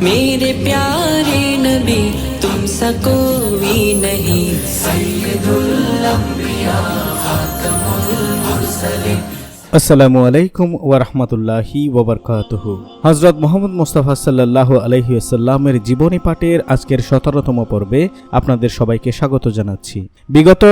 میرے پیارے نبی تم سکوی نہیں۔ سید الانبیاء خاتم المرسلین আসসালামু আলাইকুম ওয়ারহমতুল্লাহি ওবরকাতুহু হজরত মোহাম্মদ মোস্তফা সাল্লাহ জীবনী পাঠের আজকের সতেরোতম পর্বে আপনাদের সবাইকে স্বাগত জানাচ্ছি। বিগত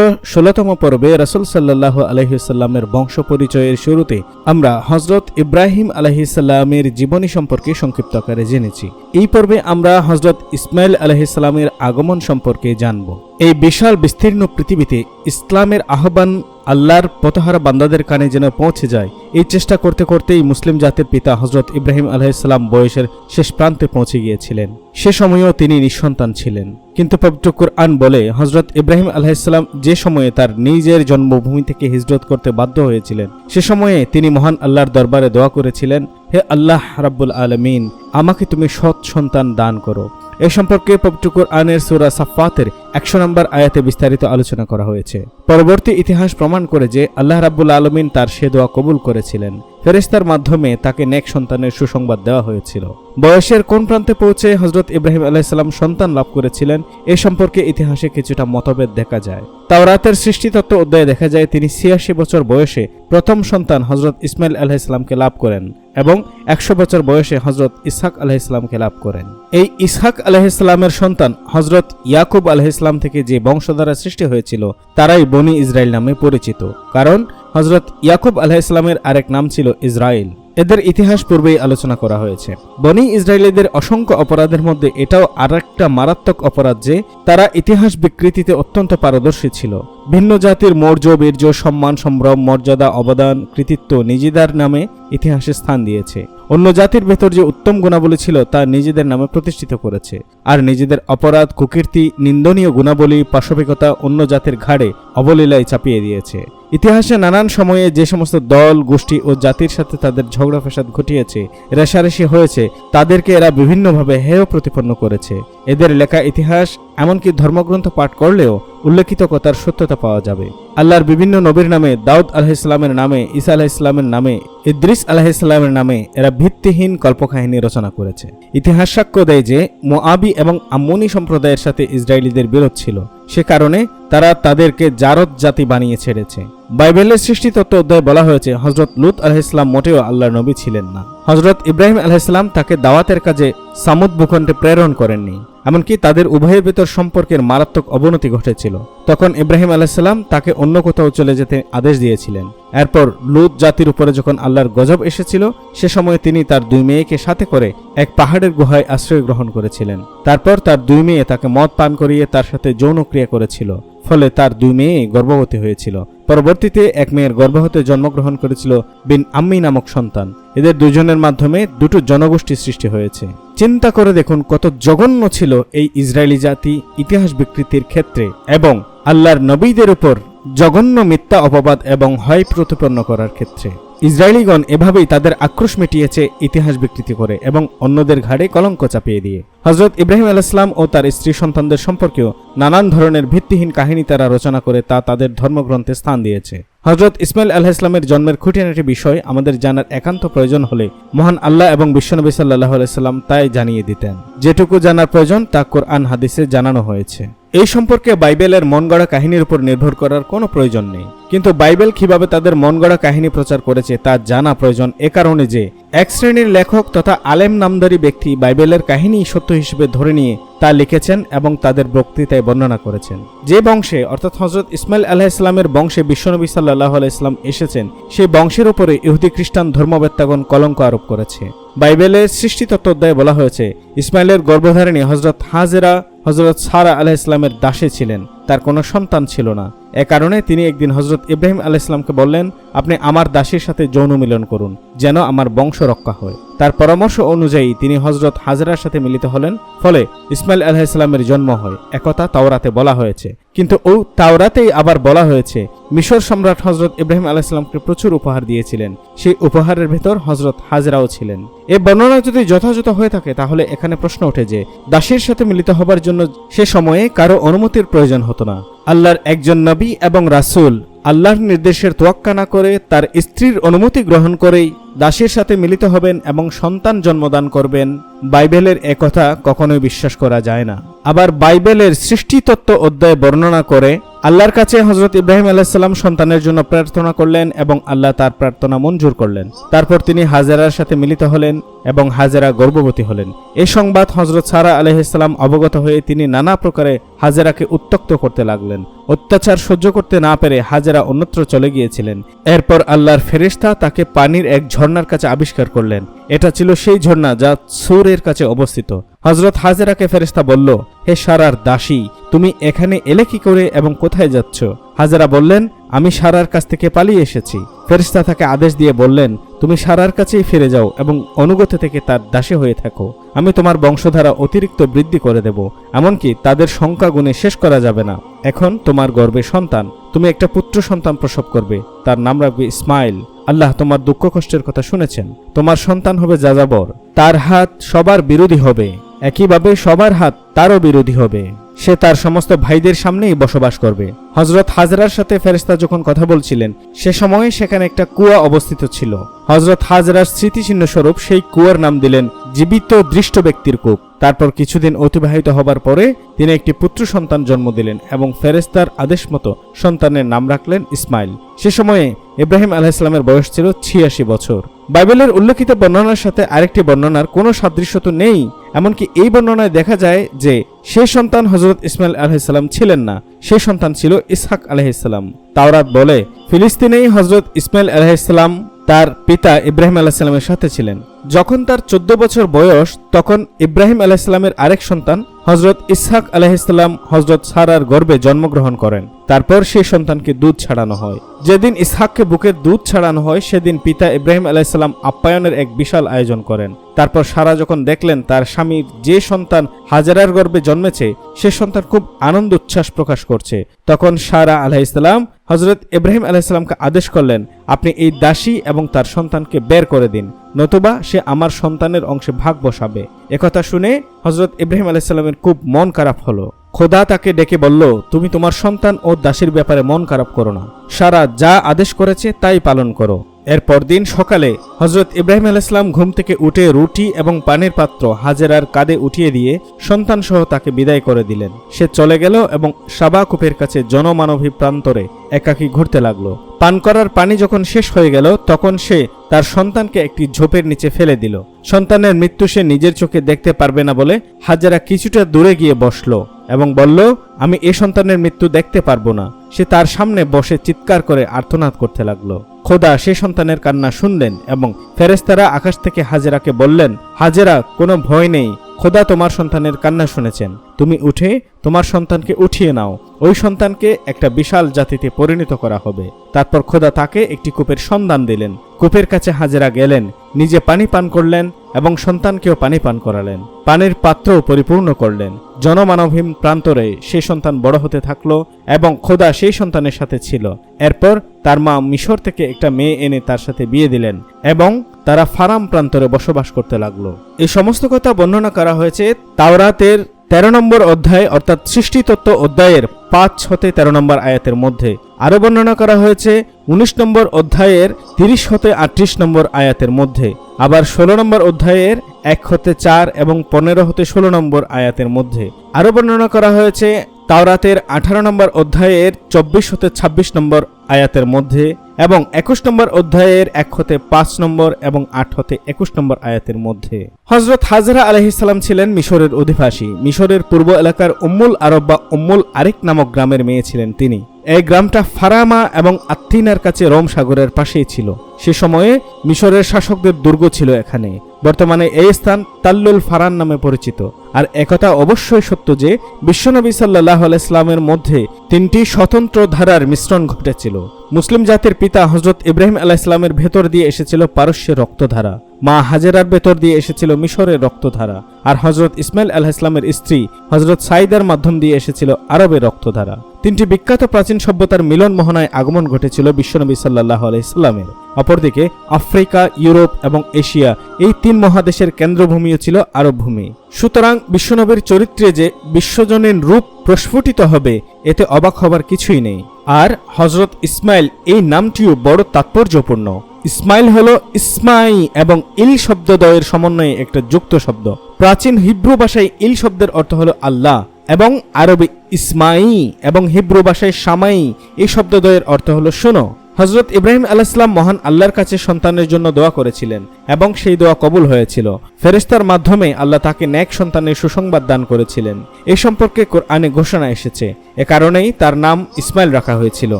পর্বে রাসুল সাল্লাহ আলহিসাল্লামের বংশ পরিচয়ের শুরুতে আমরা হজরত ইব্রাহিম আলহিসাল্লামের জীবনী সম্পর্কে সংক্ষিপ্ত আকারে জেনেছি। এই পর্বে আমরা হজরত ইসমাইল আলহিসাল্লামের আগমন সম্পর্কে জানব। এই বিশাল বিস্তীর্ণ পৃথিবীতে ইসলামের আহ্বান আল্লাহর পথহারা বান্দাদের কানে যেন পৌঁছে যায়, এই চেষ্টা করতে করতেই মুসলিম জাতির পিতা হজরত ইব্রাহিম আলাইসাল্লাম বয়সের শেষ প্রান্তে পৌঁছে গিয়েছিলেন। সে সময়েও তিনি নিঃসন্তান ছিলেন। কিন্তু পবিত্র কুরআন বলে হজরত ইব্রাহিম আলাইসাল্লাম যে সময়ে তার নিজের জন্মভূমি থেকে হিজরত করতে বাধ্য হয়েছিলেন, সে সময়ে তিনি মহান আল্লাহর দরবারে দোয়া করেছিলেন, হে আল্লাহ রাব্বুল আলমিন, আমাকে তুমি সৎ সন্তান দান করো। এ সম্পর্কে পবিত্র কুরআনের সূরা সাফফাতের একশো নম্বর আয়াতে বিস্তারিত আলোচনা করা হয়েছে। পরবর্তী ইতিহাস প্রমাণ করে যে আল্লাহ রাব্বুল আলমিন তার সে দোয়া কবুল করেছিলেন। ফেরেস্তার মাধ্যমে তাকে নেক সন্তানের সুসংবাদ দেওয়া হয়েছিল। বয়সের কোন প্রান্তে পৌঁছে হজরত ইব্রাহিম আলাইসাল্লাম সন্তান লাভ করেছিলেন, এ সম্পর্কে ইতিহাসে কিছুটা মতভেদ দেখা যায়। তাওরাতের সৃষ্টিতত্ত্ব অধ্যায়ে দেখা যায়, তিনি ছিয়াশি বছর বয়সে প্রথম সন্তান হজরত ইসমাইল আলাহিসাল্লামকে লাভ করেন। এবং একশো বছর বয়সে হজরত ইসহাক আলাহিসাল্লামকে লাভ করেন। এই ইসহাক আলাহিসাল্লামের সন্তান হজরত ইয়াকুব আলহ ইসলাম থেকে যে বংশধারা সৃষ্টি হয়েছিল, তারাই বনি ইসরায়েল নামে পরিচিত। কারণ হজরত ইয়াকুব আলাহিসাল্লামের আরেক নাম ছিল ইসরায়েল এদের ইতিহাস পূর্বেই আলোচনা করা হয়েছে। বনি ইসরায়েলিদের অসংখ্য অপরাধের মধ্যে এটাও আরেকটা মারাত্মক অপরাধ যে, তারা ইতিহাস বিকৃতিতে অত্যন্ত পারদর্শী ছিল। ভিন্ন জাতির মৌর্য, বীর্য, সম্মান, সম্ভ্রম, মর্যাদা, অবদান, কৃতিত্ব নিজেদের নামে ইতিহাসে স্থান দিয়েছে। অন্য জাতির ভেতর যে উত্তম গুণাবলী ছিল, তা নিজেদের নামে প্রতিষ্ঠিত করেছে। আর নিজেদের অপরাধ, কুকীর্তি, নিন্দনীয় গুণাবলী, পাশবিকতা অন্য জাতির ঘাড়ে অবলীলায় চাপিয়ে দিয়েছে। ইতিহাসে নানান সময়ে যে সমস্ত দল, গোষ্ঠী ও জাতির সাথে তাদের ঝগড়া ফেসাদ ঘটিয়েছে, রেশারেশি হয়েছে, তাদেরকে এরা বিভিন্নভাবে হেয় প্রতিপন্ন করেছে। এদের লেখা ইতিহাস, এমনকি ধর্মগ্রন্থ পাঠ করলেও উল্লেখিত কথার সত্যতা পাওয়া যাবে। আল্লাহর বিভিন্ন নবীর নামে, দাউদ আলাহিসাল্লামের নামে, ঈসা আলাহিসাল্লামের নামে, ইদ্রিস আলাহিসাল্লামের নামে এরা ভিত্তিহীন কল্পকাহিনী রচনা করেছে। ইতিহাস সাক্ষ্য দেয় যে মোয়াবি এবং আম্মনি সম্প্রদায়ের সাথে ইসরায়েলিদের বিরোধ ছিল। সে কারণে তারা তাদেরকে জারদ জাতি বানিয়ে ছেড়েছে। বাইবেলের সৃষ্টিতত্ত্ব অধ্যায়ে বলা হয়েছে হজরত লুত আলহিসাম মোটেও আল্লাহর নবী ছিলেন না। হজরত ইব্রাহিম আলহিসাম তাকে দাওয়াতের কাজে সামুদ ভূখণ্ডে প্রেরণ করেননি, এমনকি তাদের উভয়ের ভেতর সম্পর্কের মারাত্মক অবনতি ঘটেছিল। তখন ইব্রাহিম আলাহিসাল্লাম তাকে অন্য কোথাও চলে যেতে আদেশ দিয়েছিলেন। এরপর লুত জাতির উপরে যখন আল্লাহর গজব এসেছিল, সে সময় তিনি তার দুই মেয়েকে সাথে করে এক পাহাড়ের গুহায় আশ্রয় গ্রহণ করেছিলেন। তারপর তার দুই মেয়ে তাকে মদ পান করিয়ে তার সাথে যৌনক্রিয়া করেছিল, ফলে তার দুই মেয়ে গর্ভবতী হয়েছিল। পরবর্তীতে এক মেয়ের গর্ভহতে জন্মগ্রহণ করেছিল বিন আম্মি নামক সন্তান। এদের দুজনের মাধ্যমে দুটো জনগোষ্ঠী সৃষ্টি হয়েছে। চিন্তা করে দেখুন কত জঘন্য ছিল এই ইসরায়েলি জাতি ইতিহাস বিকৃতির ক্ষেত্রে এবং আল্লাহর নবীদের উপর জঘন্য মিথ্যা অপবাদ এবং হয় প্রতিপন্ন করার ক্ষেত্রে। ইসরায়েলিগণ এভাবেই তাদের আক্রোশ মিটিয়েছে ইতিহাস বিকৃতি করে এবং অন্যদের ঘাড়ে কলঙ্ক চাপিয়ে দিয়ে। হজরত ইব্রাহিম আলাইসলাম ও তার স্ত্রী সন্তানদের সম্পর্কেও নানান ধরনের ভিত্তিহীন কাহিনী তারা রচনা করে তা তাদের ধর্মগ্রন্থে স্থান দিয়েছে। হজরত ইসমাইল আল্লাহ ইসলামের জন্মের খুঁটিনাটি বিষয় আমাদের জানার একান্ত প্রয়োজন হলে মহান আল্লাহ এবং বিশ্বনবী সাল্লাহ আলাইসাল্লাম তাই জানিয়ে দিতেন। যেটুকু জানার প্রয়োজন তা কোরআন হাদিসে জানানো হয়েছে। এই সম্পর্কে বাইবেলের মন গড়া কাহিনীর উপর নির্ভর করার কোনো প্রয়োজন নেই। কিন্তু বাইবেল কীভাবে তাদের মন গড়া কাহিনী প্রচার করেছে তা জানা প্রয়োজন এ কারণে যে এক শ্রেণির লেখক তথা আলেম নামদারি ব্যক্তি বাইবেলের কাহিনী সত্য হিসেবে ধরে নিয়ে তা লিখেছেন এবং তাদের বক্তৃতায় বর্ণনা করেছেন। যে বংশে, অর্থাৎ হজরত ইসমাইল আলাহ ইসলামের বংশে বিশ্বনবী সাল্লাহ আলাইসলাম এসেছেন সেই বংশের উপরে ইহুদি খ্রিস্টান ধর্মবেত্তাগণ কলঙ্ক আরোপ করেছে। বাইবেলের সৃষ্টিতত্ত্ব অধ্যায়ে বলা হয়েছে, ইসমাইলের গর্ভধারিণী হজরত হাজেরা হজরত সারা আলাহ ইসলামের দাসে ছিলেন, তার কোনো সন্তান ছিল না। এ কারণে তিনি একদিন হজরত ইব্রাহিম আলাইসলামকে বললেন, আপনি আমার দাসীর সাথে যৌন মিলন করুন, যেন আমার বংশ রক্ষা হয়। তার পরামর্শ অনুযায়ী তিনি হজরত হাজরার সাথে মিলিত হলেন, ফলে ইসমাইল আলাহ ইসলামের জন্ম হয়। একথা তাওরাতে বলা হয়েছে। কিন্তু ও তাওরাতেই আবার বলা হয়েছে, মিশর সম্রাট হজরত ইব্রাহিম আলাহ ইসলামকে প্রচুর উপহার দিয়েছিলেন। সেই উপহারের ভেতর হজরত হাজরাও ছিলেন। এ বর্ণনা যদি যথাযথ হয়ে থাকে, তাহলে এখানে প্রশ্ন ওঠে যে, দাসীর সাথে মিলিত হবার জন্য সে সময়ে কারও অনুমতির প্রয়োজন হতো না। আল্লাহর একজন নবী এবং রাসূল আল্লাহর নির্দেশের তোয়াক্কা না করে তার স্ত্রীর অনুমতি গ্রহণ করেই দাসের সাথে মিলিত হবেন এবং সন্তান জন্মদান করবেন। বাইবেলের একথা কখনোই বিশ্বাস করা যায় না। আবার বাইবেলের সৃষ্টিতত্ত্ব অধ্যায় বর্ণনা করে আল্লাহর কাছে হজরত ইব্রাহিম আলাইসাল্লাম সন্তানের জন্য প্রার্থনা করলেন এবং আল্লাহ তার প্রার্থনা মঞ্জুর করলেন। তারপর তিনি হাজেরার সাথে মিলিত হলেন এবং হাজেরা গর্ভবতী হলেন। এ সংবাদ হজরত সারা আলহিসাল্লাম অবগত হয়ে তিনি নানা প্রকারে হাজেরাকে উত্তক্ত করতে লাগলেন। অত্যাচার সহ্য করতে না পেরে হাজেরা অন্যত্র চলে গিয়েছিলেন। এরপর আল্লাহর ফেরেশতা তাকে পানির এক ঝর্ণার কাছে আবিষ্কার করলেন। এটা ছিল সেই ঝর্ণা যা সুরের কাছে অবস্থিত। হজরত হাজেরাকে ফেরেশতা বলল, হে সারার দাসী, তুমি এখানে এলে কি করে এবং কোথায় যাচ্ছ? হাজেরা বললেন, আমি সারার কাছ থেকে পালিয়ে এসেছি। ফেরিস্তা তাকে আদেশ দিয়ে বললেন, তুমি সারার কাছেই ফিরে যাও এবং অনুগত থেকে তার দাসী হয়ে থাকো। আমি তোমার বংশধারা অতিরিক্ত বৃদ্ধি করে দেব, এমনকি তাদের সংখ্যা গুণে শেষ করা যাবে না। এখন তোমার গর্বে সন্তান, তুমি একটা পুত্র সন্তান প্রসব করবে, তার নাম রাখবে ইসমাইল। আল্লাহ তোমার দুঃখ কষ্টের কথা শুনেছেন। তোমার সন্তান হবে যাযাবর। তার হাত সবার বিরোধী হবে। একইভাবে সবার হাত তারও বিরোধী হবে। সে তার সমস্ত ভাইদের সামনেই বসবাস করবে। হজরত হাজরার সাথে ফেরেস্তা যখন কথা বলছিলেন, সে সময়ে সেখানে একটা কুয়া অবস্থিত ছিল। হজরত হাজরার স্মৃতিচিহ্ন স্বরূপ সেই কুয়ার নাম দিলেন জীবিত দৃষ্ট ব্যক্তির কূপ। তারপর কিছুদিন অতিবাহিত হবার পরে তিনি একটি পুত্র সন্তান জন্ম দিলেন এবং ফেরেস্তার আদেশ মতো সন্তানের নাম রাখলেন ইসমাইল। সে সময়ে ইব্রাহিম আলাহিসাল্লামের বয়স ছিল ছিয়াশি বছর। বাইবেলের উল্লেখিত বর্ণনার সাথে আরেকটি বর্ণনার কোনো সাদৃশ্য তো নেই। এমনকি এই বর্ণনায় দেখা যায় যে সে সন্তান হজরত ইসমাইল আলহিসাল্লাম ছিলেন না, সে সন্তান ছিল ইসহাক আলহিসাল্লাম তাওরাত বলে, ফিলিস্তিনেই হজরত ইসমাইল আলহিসাল্লাম তার পিতা ইব্রাহিম আলাহিসাল্লামের সাথে ছিলেন। যখন তার চোদ্দ বছর বয়স, তখন ইব্রাহিম আলাহিসাল্লামের আরেক সন্তান হজরত ইসহাক আলাহিসাল্লাম হজরত সারার গর্ভে জন্মগ্রহণ করেন। তারপর সেই সন্তানকে দুধ ছাড়ানো হয়। যেদিন ইসহাককে বুকের দুধ ছাড়ানো হয়, সেদিন পিতা ইব্রাহিম আলাইসাল্লাম আপ্যায়নের এক বিশাল আয়োজন করেন। তারপর সারা যখন দেখলেন তার স্বামীর যে সন্তান হাজারার গর্বে জন্মেছে, সে সন্তান খুব আনন্দ উচ্ছ্বাস প্রকাশ করছে। তখন সারা আলাইসাল্লাম হজরত ইব্রাহিম আলাইসাল্লামকে আদেশ করলেন, আপনি এই দাসী এবং তার সন্তানকে বের করে দিন। নতুবা সে আমার সন্তানের অংশে ভাগ বসাবে। একথা শুনে হজরত ইব্রাহিম আলাইসাল্লামের খুব মন খারাপ হলো। খোদা তাকে ডেকে বলল, তুমি তোমার সন্তান ও দাসীর ব্যাপারে মন খারাপ করো না। সারা যা আদেশ করেছে তাই পালন করো। এরপর দিন সকালে হজরত ইব্রাহিম আলাইসলাম ঘুম থেকে উঠে রুটি এবং পানির পাত্র হাজেরার কাঁধে উঠিয়ে দিয়ে সন্তান সহ তাকে বিদায় করে দিলেন। সে চলে গেল এবং সাবা কূপের কাছে জনমানবী প্রান্তরে একাকী ঘুরতে লাগল। পান করার পানি যখন শেষ হয়ে গেল, তখন সে তার সন্তানকে একটি ঝোপের নিচে ফেলে দিল। সন্তানের মৃত্যু সে নিজের চোখে দেখতে পারবে না বলে হাজারা কিছুটা দূরে গিয়ে বসল এবং বলল, আমি এ সন্তানের মৃত্যু দেখতে পারব না। সে তার সামনে বসে চিৎকার করে আর্তনাদ করতে লাগল। খোদা সে সন্তানের কান্না শুনলেন এবং ফেরেস্তারা আকাশ থেকে হাজেরাকে বললেন, হাজেরা, কোনো ভয় নেই। খোদা তোমার সন্তানের কান্না শুনেছেন। তুমি উঠে তোমার সন্তানকে উঠিয়ে নাও। ওই সন্তানকে একটা বিশাল জাতিতে পরিণত করা হবে। তারপর খোদা তাকে একটি কূপের সন্ধান দিলেন। কূপের কাছে হাজেরা গেলেন, নিজে পানি পান করলেন এবং সন্তানকেও পানি পান করালেন। পানির পাত্রও পরিপূর্ণ করলেন। জনমানবহীন প্রান্তরে সেই সন্তান বড় হতে থাকল এবং খোদা সেই সন্তানের সাথে ছিল। এরপর তার মা মিশর থেকে একটা মেয়ে এনে তার সাথে বিয়ে দিলেন এবং তারা ফারাম প্রান্তরে বসবাস করতে লাগল। এই সমস্ত কথা বর্ণনা করা হয়েছে তাওরাতের তেরো নম্বর অধ্যায়, অর্থাৎ সৃষ্টিতত্ত্ব অধ্যায়ের পাঁচ হতে তেরো নম্বর আয়াতের মধ্যে। আরও বর্ণনা করা হয়েছে উনিশ নম্বর অধ্যায়ের তিরিশ হতে আটত্রিশ নম্বর আয়াতের মধ্যে। আবার ষোলো নম্বর অধ্যায়ের এক হতে চার এবং পনেরো হতে ষোলো নম্বর আয়াতের মধ্যে। আরও বর্ণনা করা হয়েছে তাওরাতের আঠারো নম্বর অধ্যায়ের চব্বিশ হতে ২৬ নম্বর আয়াতের মধ্যে এবং একুশ নম্বর অধ্যায়ের এক হতে পাঁচ নম্বর এবং আট হতে একুশ নম্বর আয়াতের মধ্যে। হজরত হাজরা আলহিসাল্লাম ছিলেন মিশরের অধিবাসী। মিশরের পূর্ব এলাকার উম্মুল আরব বা উম্মুল আরেক নামক গ্রামের মেয়ে ছিলেন তিনি। এই গ্রামটা ফারামা এবং আত্তিনার কাছে রোম সাগরের পাশেই ছিল। সে সময়ে মিশরের শাসকদের দুর্গ ছিল এখানে। বর্তমানে এই স্থান তাল্লুল ফারান নামে পরিচিত। আর একথা অবশ্যই সত্য যে, বিশ্বনবী সাল্লাহ ইসলামের মধ্যে তিনটি স্বতন্ত্র ধারার মিশ্রণ ঘটেছিল। মুসলিম জাতির পিতা হজরত ইব্রাহিম আলাহ ইসলামের ভেতর দিয়ে এসেছিল পারস্যের রক্তধারা। মা হাজেরার ভেতর দিয়ে এসেছিল মিশরের রক্তধারা। আর হজরত ইসমাইল আলাহ ইসলামের স্ত্রী হজরত সাইদার মাধ্যম দিয়ে এসেছিল আরবের রক্তধারা। তিনটি বিখ্যাত প্রাচীন সভ্যতার মিলন মোহনায় আগমন ঘটেছিল বিশ্বনবী সাল্লাহ আলাইস্লামের অপরদিকে আফ্রিকা, ইউরোপ এবং এশিয়া এই তিন মহাদেশের কেন্দ্রভূমিও ছিল আরব ভূমি। সুতরাং বিশ্বনবীর চরিত্রে যে বিশ্বজনীন রূপ প্রস্ফুটিত হবে, এতে অবাক হবার কিছুই নেই। আর হজরত ইসমাইল এই নামটিও বড় তাৎপর্যপূর্ণ। ইসমাইল হল ইসমাই এবং ইল শব্দদ্বয়ের সমন্বয়ে একটা যুক্ত শব্দ। প্রাচীন হিব্রু ভাষায় ইল শব্দের অর্থ হল আল্লাহ। এবং আরবি ইসমাই এবং হিব্রু ভাষায় সামাই, এই শব্দদ্বয়ের অর্থ হলো শোনো। হজরত ইব্রাহিম আলাইসলাম মহান আল্লাহর কাছে সন্তানের জন্য দোয়া করেছিলেন এবং সেই দোয়া কবুল হয়েছিল। ফেরেস্তার মাধ্যমে আল্লাহ তাকে ন্যাক সন্তানের সুসংবাদ দান করেছিলেন। এই সম্পর্কে কোরআনে ঘোষণা এসেছে। এ কারণেই তার নাম ইসমাইল রাখা হয়েছিল।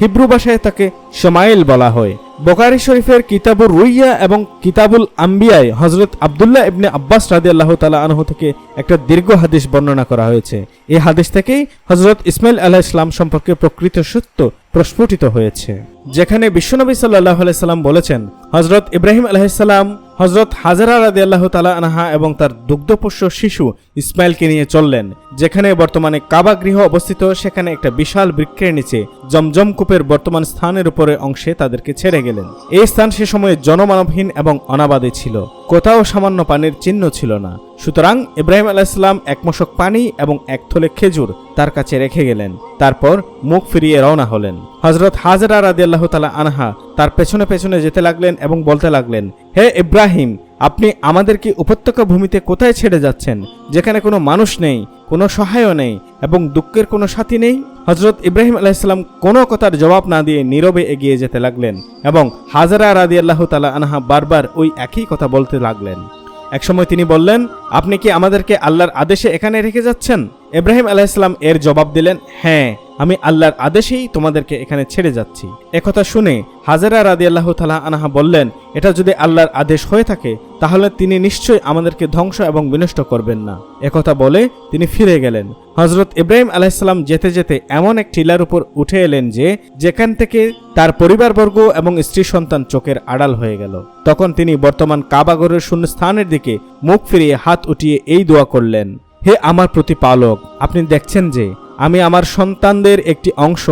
হিব্রু ভাষায় তাকে সমাইল বলা হয়। বোকারি শরীফের কিতাবুর রুইয়া এবং কিতাবুল আম্বিয়ায় হজরত আবদুল্লাহ ইবনে আব্বাস রাদি আল্লাহ তালা আনহ থেকে একটা দীর্ঘ হাদিস বর্ণনা করা হয়েছে। এই হাদিস থেকেই হজরত ইসমাইল আল্লাহ ইসলাম সম্পর্কে প্রকৃত সত্য প্রস্ফুটিত হয়েছে। যেখানে বিশ্বনবী সাল্লাহ আলাইসাল্লাম বলেছেন হজরত ইব্রাহিম আলাইসাল্লাম হজরত হাজারা রাদি আল্লাহ তালা আনাহা এবং তার দুগ্ধপোষ্য শিশু ইসমাইলকে নিয়ে চললেন। যেখানে বর্তমানে কাবা গৃহ অবস্থিত, সেখানে একটা বিশাল বৃক্ষের নিচে জমজম কূপের বর্তমান স্থানের উপরে অংশে তাদেরকে ছেড়ে গেলেন। এই স্থান সে সময়ে জনমানবহীন এবং অনাবাদে ছিল। কোথাও সামান্য পানির চিহ্ন ছিল না। সুতরাং ইব্রাহিম আলাইসাল্লাম এক মশক পানি এবং এক থলে খেজুর তার কাছে রেখে গেলেন। তারপর মুখ ফিরিয়ে রওনা হলেন। হজরত হাজরা রাদি আল্লাহ তালা আনহা তার পেছনে পেছনে যেতে লাগলেন এবং বলতে লাগলেন, হে ইব্রাহিম, আপনি আমাদেরকে উপত্যকা ভূমিতে কোথায় ছেড়ে যাচ্ছেন? যেখানে কোনো মানুষ নেই, কোনো সহায়ও নেই এবং দুঃখের কোনো সাথী নেই? হজরত ইব্রাহিম আলাইসাল্লাম কোনো কথার জবাব না দিয়ে নীরবে এগিয়ে যেতে লাগলেন এবং হাজারা রাদি আল্লাহ তালা আনহা বারবার ওই একই কথা বলতে লাগলেন। একসময় তিনি বললেন, আপনি কি আমাদেরকে আল্লাহর আদেশে এখানে রেখে যাচ্ছেন? ইব্রাহিম আলাইসাল্লাম এর জবাব দিলেন হ্যাঁ আমি আল্লাহর আদেশেই তোমাদেরকে এখানে ছেড়ে যাচ্ছি। একথা শুনে হাজারা রাদি আল্লাহ তালা আনাহা বললেন, এটা যদি আল্লাহর আদেশ হয়ে থাকে, তাহলে তিনি নিশ্চয়ই আমাদেরকে ধ্বংস এবং বিনষ্ট করবেন না। একথা বলে তিনি ফিরে গেলেন। হজরত ইব্রাহিম আলাইসাল্লাম যেতে যেতে এমন এক টিলার উপর উঠে এলেন যে, যেখান থেকে তার পরিবারবর্গ এবং স্ত্রী সন্তান চোখের আড়াল হয়ে গেল। তখন তিনি বর্তমান কাবাগরের শূন্য স্থানের দিকে মুখ ফিরিয়ে হাত উঠিয়ে এই দোয়া করলেন হে আমার প্রতিপালক, আপনি দেখছেন যে আমি আমার সন্তানদের একটি অংশ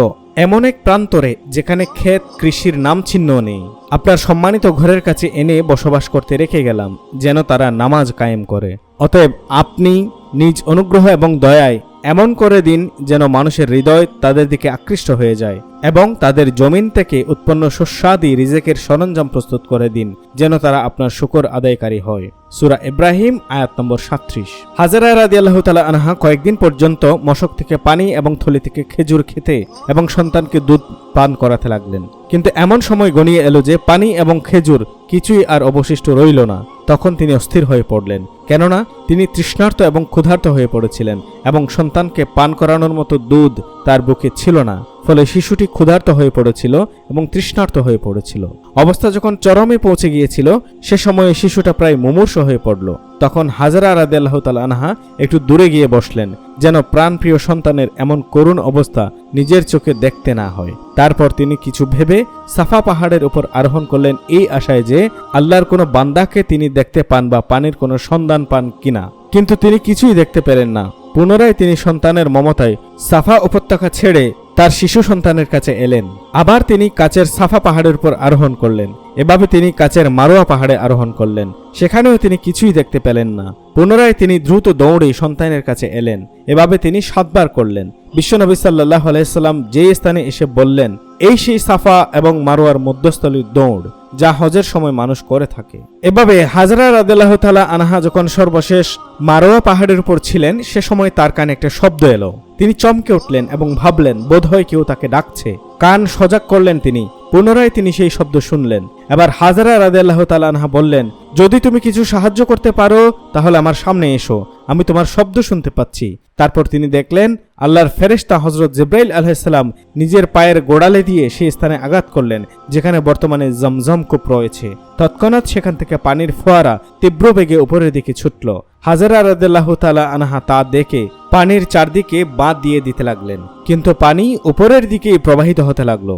এমন এক প্রান্তরে যেখানে ক্ষেত, কৃষির নাম চিহ্ন নেই। আপনার সম্মানিত ঘরের কাছে এনে বসবাস করতে রেখে গেলাম, যেন তারা নামাজ কায়েম করে। অতএব আপনি নিজ অনুগ্রহ এবং দয়ায় এমন করে দিন যেন মানুষের হৃদয় তাদের দিকে আকৃষ্ট হয়ে যায়। এবং তাদের জমিন থেকে উৎপন্ন শস্যাদি রিজেকের সরঞ্জাম প্রস্তুত করে দিন, যেন তারা আপনার শুকর আদায়কারী হয়। সুরা ইব্রাহিম, আয়াত নম্বর সাত্রিশ হাজারা রাদি আল্লাহ তালা আনহা কয়েকদিন পর্যন্ত মশক থেকে পানি এবং থলি থেকে খেজুর খেতে এবং সন্তানকে দুধ পান করাতে লাগলেন। কিন্তু এমন সময় গনিয়ে এলো যে পানি এবং খেজুর কিছুই আর অবশিষ্ট রইল না। তখন তিনি অস্থির হয়ে পড়লেন। কেননা, তিনি তৃষ্ণার্ত এবং ক্ষুধার্ত হয়ে পড়েছিলেন এবং সন্তানকে পান করানোর মতো দুধ তার বুকে ছিল না। ফলে শিশুটি ক্ষুধার্ত হয়ে পড়েছিল এবং তৃষ্ণার্ত হয়ে পড়েছিল। অবস্থা যখন চরমে পৌঁছে গিয়েছিল, সে সময়ে শিশুটা প্রায় মুমূর্ষ হয়ে পড়ল। তখন হাজারা রাদেল্লাহ তাল আনহা একটু দূরে গিয়ে বসলেন, যেন প্রাণপ্রিয় সন্তানের এমন করুণ অবস্থা নিজের চোখে দেখতে না হয়। তারপর তিনি কিছু ভেবে সাফা পাহাড়ের উপর আরোহণ করলেন, এই আশায় যে আল্লাহর কোনো বান্দাকে তিনি দেখতে পান বা পানির কোনো সন্ধান পান কিনা কিন্তু তিনি কিছুই দেখতে পেলেন না। পুনরায় তিনি সন্তানের মমতায় সাফা উপত্যকা ছেড়ে তার শিশু সন্তানের কাছে এলেন। আবার তিনি কাচের সাফা পাহাড়ের উপর আরোহণ করলেন। এভাবে তিনি কাচের মারোয়া পাহাড়ে আরোহণ করলেন। সেখানেও তিনি কিছুই দেখতে পেলেন না। পুনরায় তিনি দ্রুত দৌড়ে সন্তানের কাছে এলেন। এভাবে তিনি সাতবার করলেন। বিশ্বনবী সাল্লাহ আলাইসাল্লাম যে স্থানে এসে বললেন, এই সেই সাফা এবং মারোয়ার মধ্যস্থলীর দৌড়, যা হজের সময় মানুষ করে থাকে। এভাবে হাজরা রাদেলাহ তালা আনহা যখন সর্বশেষ মারোয়া পাহাড়ের উপর ছিলেন, সে সময় তার কানে একটা শব্দ এলো। তিনি চমকে উঠলেন এবং ভাবলেন, বোধহয় কেউ তাকে ডাকছে। কান সজাগ করলেন তিনি, পুনরায় তিনি সেই শব্দ শুনলেন। এবার হাজারা রাদেল্লাহ তালানহা বললেন, যদি তুমি কিছু সাহায্য করতে পারো, তাহলে আমার সামনে এসো, আমি তোমার শব্দ শুনতে পাচ্ছি। তারপর তিনি দেখলেন, আল্লাহর ফেরেশতা হজরত জিব্রাইল আলাইসাল্লাম নিজের পায়ের গোড়ালে দিয়ে সেই স্থানে আঘাত করলেন, যেখানে বর্তমানে জমজম কূপ রয়েছে। তৎক্ষণাৎ সেখান থেকে পানির ফোয়ারা তীব্র বেগে উপরের দিকে ছুটল। হাজারা রাদেল্লাহ তালা আনহা তা দেখে পানির চারদিকে বাঁধ দিয়ে দিতে লাগলেন। কিন্তু পানি উপরের দিকেই প্রবাহিত হতে লাগল।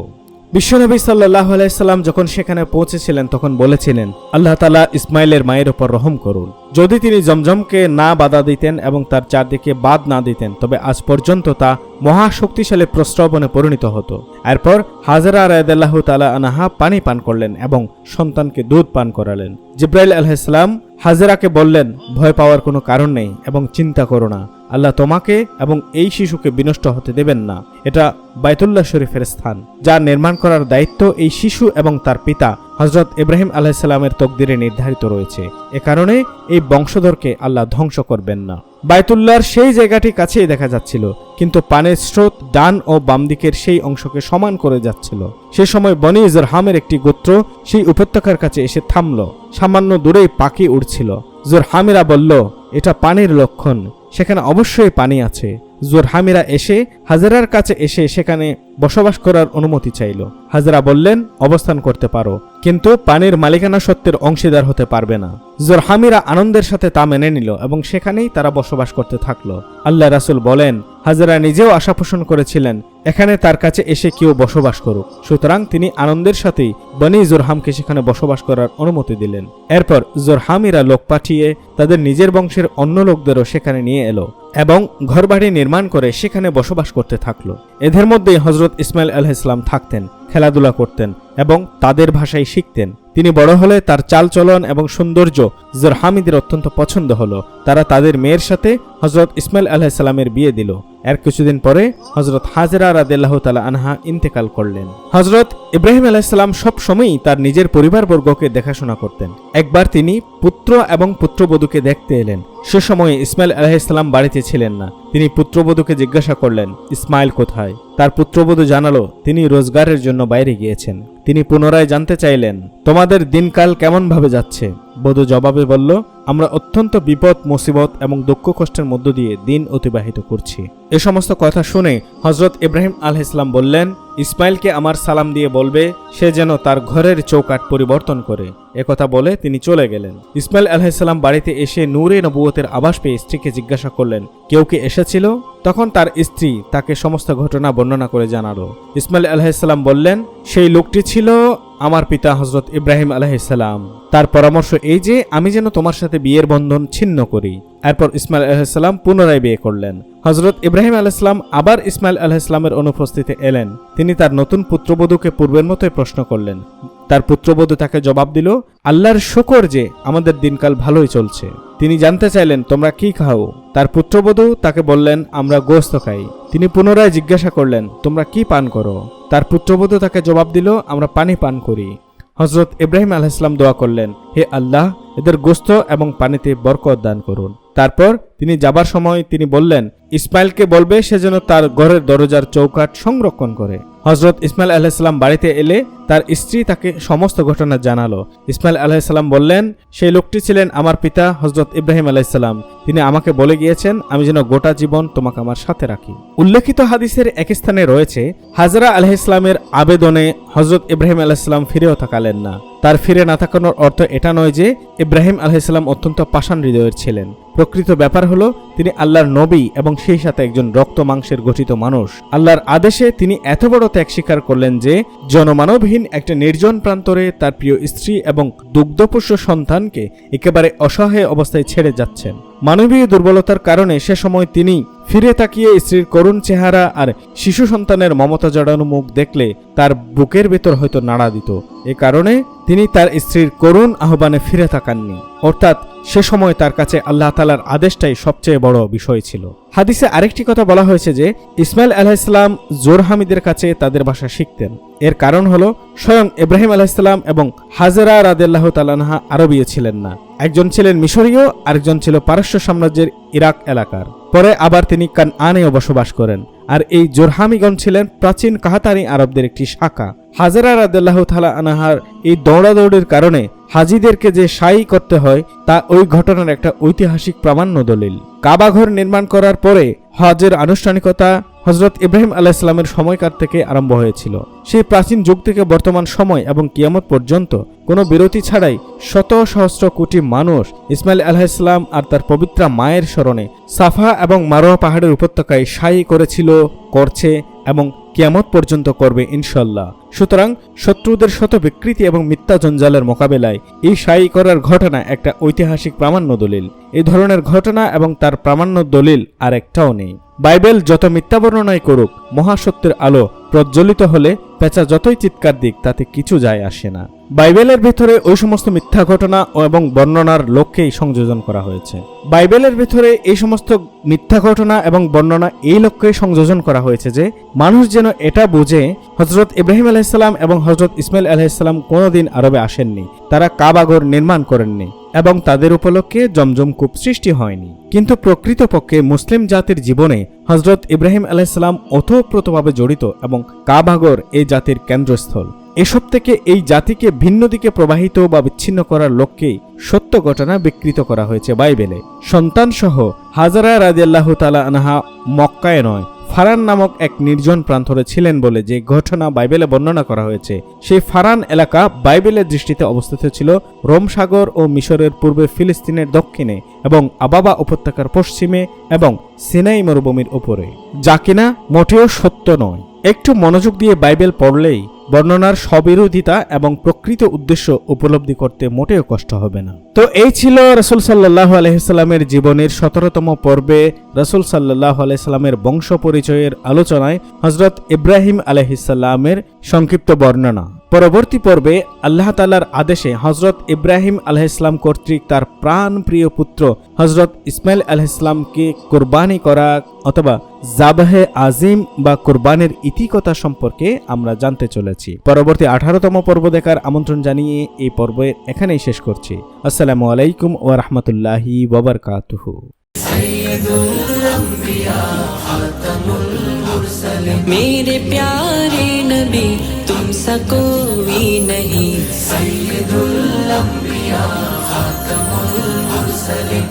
বিশ্বনবী সাল্লাহ আলাইসাল্লাম যখন সেখানে পৌঁছেছিলেন, তখন বলেছিলেন, আল্লাহ তালা ইসমাইলের মায়ের ওপর রহম করুন। যদি তিনি জমজমকে না বাধা দিতেন এবং তার চারদিকে বাদ না দিতেন, তবে আজ পর্যন্ত তা মহাশক্তিশালী প্রস্রবণে পরিণত হতো। এরপর হাজারা রায়দাল্লাহ তালা আনাহা পানি পান করলেন এবং সন্তানকে দুধ পান করালেন। জিব্রাইল আলহাইসালাম হাজেরাকে বললেন, ভয় পাওয়ার কোনো কারণ নেই এবং চিন্তা করো না। আল্লাহ তোমাকে এবং এই শিশুকে বিনষ্ট হতে দেবেন না। এটা বাইতুল্লাহ শরীফের স্থান, যা নির্মাণ করার দায়িত্ব এই শিশু এবং তার পিতা হজরত ইব্রাহিম আলাহিসাল্লামের তকদিরে নির্ধারিত রয়েছে। এ কারণে এই বংশধরকে আল্লাহ ধ্বংস করবেন না। বায়তুল্লাহর সেই জায়গাটি কাছেই দেখা যাচ্ছিল, কিন্তু পানের স্রোত ডান ও বাম দিকের সেই অংশকে সমান করে যাচ্ছিল। সে সময় বনি জোরহামের একটি গোত্র সেই উপত্যকার কাছে এসে থামল। সামান্য দূরেই পাখি উড়ছিল। জোরহামিরা বলল, এটা পানির লক্ষণ। সেখানে অবশ্যই পানি আছে। জোরহামিরা এসে হাজারার কাছে এসে সেখানে বসবাস করার অনুমতি চাইল। হাজরা বললেন, অবস্থান করতে পারো। কিন্তু পানির মালিকানা সত্ত্বের অংশীদার হতে পারবে না। জোরহামিরা আনন্দের সাথে তা মেনে নিল এবং সেখানেই তারা বসবাস করতে থাকল। আল্লাহ রাসুল বলেন, হাজারা নিজেও আশা পোষণ করেছিলেন, এখানে তার কাছে এসে কেউ বসবাস করুক। সুতরাং তিনি আনন্দের সাথেই বনি জোরহামকে সেখানে বসবাস করার অনুমতি দিলেন। এরপর জোরহামিরা লোক পাঠিয়ে তাদের নিজের বংশের অন্য লোকদেরও সেখানে নিয়ে এলো। এবং ঘরবাড়ি নির্মাণ করে সেখানে বসবাস করতে থাকল। এদের মধ্যে হজরত ইসমাইল আলহ ইসলাম থাকতেন, খেলাধুলা করতেন এবং তাদের ভাষায় শিখতেন। তিনি বড় হলে তার চালচলন এবং সৌন্দর্য জোরহামিদের অত্যন্ত পছন্দ হলো। তারা তাদের মেয়ের সাথে হজরত ইসমাইল আলাহিসাল্লামের বিয়ে দিল। এর কিছুদিন পরে হজরত হাজরা রাদেল্লাহ তালা আনহা ইন্তেকাল করলেন। হজরত ইব্রাহিম আলাহিসাল্লাম সব সময়ই তার নিজের পরিবারবর্গকে দেখাশোনা করতেন। একবার তিনি পুত্র এবং পুত্রবধূকে দেখতে এলেন। সে সময়ে ইসমাইল আলাহিসাল্লাম বাড়িতে ছিলেন না। তিনি পুত্রবধূকে জিজ্ঞাসা করলেন, ইসমাইল কোথায়? তার পুত্রবধূ জানালো, তিনি রোজগারের জন্য বাইরে গিয়েছেন। তিনি পুনরায় জানতে চাইলেন তোমাদের দিনকাল কেমনভাবে যাচ্ছে? বধূ জবাবে বলল আমরা অত্যন্ত বিপদ, মুসিবত এবং দুঃখ কষ্টের মধ্য দিয়ে দিন অতিবাহিত করছি। এ সমস্ত কথা শুনে হজরত ইব্রাহিম আলহ ইসলাম বললেন, ইসমাইলকে আমার সালাম দিয়ে বলবে, সে যেন তার ঘরের চৌকাট পরিবর্তন করে। একথা বলে তিনি চলে গেলেন। ইসমাইল আলাহিসাল্লাম বাড়িতে এসে নূরে নবুয়তের আবাস পেয়ে স্ত্রীকে জিজ্ঞাসা করলেন, কেউ কি এসেছিল? তখন তার স্ত্রী তাকে সমস্ত ঘটনা বর্ণনা করে জানালো। ইসমাইল আলাহিসাল্লাম বললেন, সেই লোকটি ছিল আমার পিতা হজরত ইব্রাহিম আলাহিসাল্লাম তার পরামর্শ এই যে, আমি যেন তোমার সাথে বিয়ের বন্ধন ছিন্ন করি। এরপর ইসমাইল আলাহিসাল্লাম পুনরায় বিয়ে করলেন। হজরত ইব্রাহিম আলাইসলাম আবার ইসমাইল আলাহিসাল্লামের অনুপস্থিতিতে এলেন। তিনি তার নতুন পুত্রবধূকে পূর্বের মতোই প্রশ্ন করলেন। তার পুত্রবধূ তাকে জবাব দিল, আল্লাহর শকর যে আমাদের দিনকাল ভালোই চলছে। তিনি জানতে চাইলেন, তোমরা কি খাও? তার পুত্রবধূ তাকে বললেন, আমরা গোস্ত খাই। তিনি পুনরায় জিজ্ঞাসা করলেন, তোমরা কি পান করো? তার পুত্রবধূ তাকে জবাব দিল, আমরা পানি পান করি। হজরত ইব্রাহিম আলাহিসাম দোয়া করলেন, হে আল্লাহ, এদের গোস্ত এবং পানিতে বরকত দান করুন। তারপর তিনি যাবার সময় তিনি বললেন, ইসমাইলকে বলবে সে যেন তার ঘরের দরজার চৌকাট সংরক্ষণ করে। হজরত ইসমাইল আলাহিসাল্লাম বাড়িতে এলে তার স্ত্রী তাকে সমস্ত ঘটনা জানালো। ইসমাইল আলাহিসাল্লাম বললেন, সেই লোকটি ছিলেন আমার পিতা হজরত ইব্রাহিম আলাহিসাল্লাম তিনি আমাকে বলে গিয়েছেন, আমি যেন গোটা জীবন তোমাকে আমার সাথে রাখি। উল্লেখিত হাদিসের এক স্থানে রয়েছে, হাজরা আলহিসলামের আবেদনে হজরত ইব্রাহিম আলাহিসাল্লাম ফিরেও থাকালেন না। তার ফিরে না থাকানোর অর্থ এটা নয় যে, ইব্রাহিম আলহিসাল্লাম অত্যন্ত পাষাণ হৃদয়ের ছিলেন। প্রকৃত ব্যাপার হলো, তিনি আল্লাহর নবী এবং সেই সাথে একজন রক্ত মাংসের গঠিত মানুষ। আল্লাহর আদেশে তিনি এত বড় ত্যাগ স্বীকার করলেন যে, জনমানবহীন একটা নির্জন প্রান্তরে তার প্রিয় স্ত্রী এবং দুগ্ধপোষ্য সন্তানকে একেবারে অসহায় অবস্থায় ছেড়ে যাচ্ছেন। মানবীয় দুর্বলতার কারণে সে সময় তিনি ফিরে তাকিয়ে স্ত্রীর করুণ চেহারা আর শিশু সন্তানের মমতা জড়ানো মুখ দেখলে তার বুকের ভেতর হয়তো নাড়া দিত। এ কারণে তিনি তার স্ত্রীর করুণ আহ্বানে ফিরে তাকাননি। অর্থাৎ সে সময় তার কাছে আল্লাহ তালার আদেশটাই সবচেয়ে বড় বিষয় ছিল। হাদিসে আরেকটি কথা বলা হয়েছে যে, ইসমাইল আলাহিসাল্লাম জোর হামিদের কাছে তাদের ভাষা শিখতেন। এর কারণ হলো, স্বয়ং ইব্রাহিম আলাহিসাল্লাম এবং হাজারা রাদেল্লাহ তালানহা আরবীয় ছিলেন না। একজন ছিলেন মিশরীয়, আরেকজন ছিল পারস্য সাম্রাজ্যের ইরাক এলাকার। পরে আবার তিনি কান আনেও বসবাস করেন। আর এই জোরহামিগণ ছিলেন প্রাচীন কাহাতানি আরবদের একটি শাখা। হাজারা রাদেল্লাহ তালা আনাহার এই দৌড়াদৌড়ির কারণে হাজিদেরকে যে সাই করতে হয়, তা ওই ঘটনার একটা ঐতিহাসিক প্রামাণ্য দলিল। কাবাঘর নির্মাণ করার পরে হজের আনুষ্ঠানিকতা হজরত ইব্রাহিম আলাইসলামের সময়কার থেকে আরম্ভ হয়েছিল। সেই প্রাচীন যুগ থেকে বর্তমান সময় এবং কিয়ামত পর্যন্ত কোনো বিরতি ছাড়াই শত সহস্র কোটি মানুষ ইসমাইল আলাহিসাল্লাম আর তার পবিত্রা মায়ের স্মরণে সাফা এবং মারোয়া পাহাড়ের উপত্যকায় সাই করেছিল, করছে এবং কিয়ামত পর্যন্ত করবে ইনশাল্লাহ। সুতরাং শত্রুদের শত বিকৃতি এবং মিথ্যা জঞ্জালের মোকাবেলায় এই সাই করার ঘটনা একটা ঐতিহাসিক প্রামাণ্য দলিল। এই ধরনের ঘটনা এবং তার প্রামাণ্য দলিল আর একটাও নেই। বাইবেল যত মিথ্যা বর্ণনায় করুক, মহাসত্যের আলো প্রজ্বলিত হলে পেঁচা যতই চিৎকার দিক, তাতে কিছু যায় আসে না। বাইবেলের ভেতরে ওই সমস্ত মিথ্যা ঘটনা এবং বর্ণনার লক্ষ্যেই সংযোজন করা হয়েছে। বাইবেলের ভেতরে এই সমস্ত মিথ্যা ঘটনা এবং বর্ণনা এই লক্ষ্যে সংযোজন করা হয়েছে যে, মানুষ যেন এটা বুঝে হজরত ইব্রাহিম আলাইসাল্লাম এবং হজরত ইসমাইল আলাইসাল্লাম কোনোদিন আরবে আসেননি। তারা কাবাগর নির্মাণ করেননি এবং তাদের উপলক্ষে জমজম কূপ সৃষ্টি হয়নি। কিন্তু প্রকৃতপক্ষে মুসলিম জাতির জীবনে হজরত ইব্রাহিম আলাইসাল্লাম ওতপ্রোতভাবে জড়িত এবং কাবাগর এই জাতির কেন্দ্রস্থল। এসব থেকে এই জাতিকে ভিন্ন দিকে প্রবাহিত বা বিচ্ছিন্ন করার লক্ষ্যেই সত্য ঘটনা বিকৃত করা হয়েছে বাইবেলে। সন্তানসহ হাজারা রাজিয়াল্লাহ তালা আনহা মক্কায় নয়। ফারান নামক এক নির্জন প্রান্তরে ছিলেন বলে যে ঘটনা বাইবেলে বর্ণনা করা হয়েছে, সেই ফারান এলাকা বাইবেলের দৃষ্টিতে অবস্থিত ছিল রোম সাগর ও মিশরের পূর্বে ফিলিস্তিনের দক্ষিণে এবং আবাবা উপত্যকার পশ্চিমে এবং সিনাই মরুভূমির উপরে। যা কিনা মোটেও সত্য নয়। একটু মনোযোগ দিয়ে বাইবেল পড়লেই বর্ণনার স্ববিরোধিতা এবং প্রকৃত উদ্দেশ্য উপলব্ধি করতে মোটেও কষ্ট হবে না। তো এই ছিল রসুল সাল্লাহ আলহিসাল্লামের জীবনের সতেরোতম পর্বে রসুল সাল্লাহ আলাইসাল্লামের বংশ পরিচয়ের আলোচনায় হজরত ইব্রাহিম আলহিসাল্লামের সংক্ষিপ্ত বর্ণনা। পরবর্তী পর্বে আল্লাহ তালার আদেশে হজরত ইব্রাহিম আলহিসাম কর্তৃক তার প্রাণ প্রিয় পুত্র হজরত ইসমাইল আলহিসামকে কোরবানি করা অথবা জাবাহে আজিম বা কোরবানের ইতিকতা সম্পর্কে আমরা জানতে চলেছি পরবর্তী আঠারোতম পর্ব দেখার আমন্ত্রণ জানিয়ে এই পর্বে এখানেই শেষ করছি আসসালামু আলাইকুম ও রহমতুল্লাহি ওবরকাতুহু मेरे प्यारे नबी तुम सा कोई नहीं सैयदुल अंबिया खातमुल मुरसलीन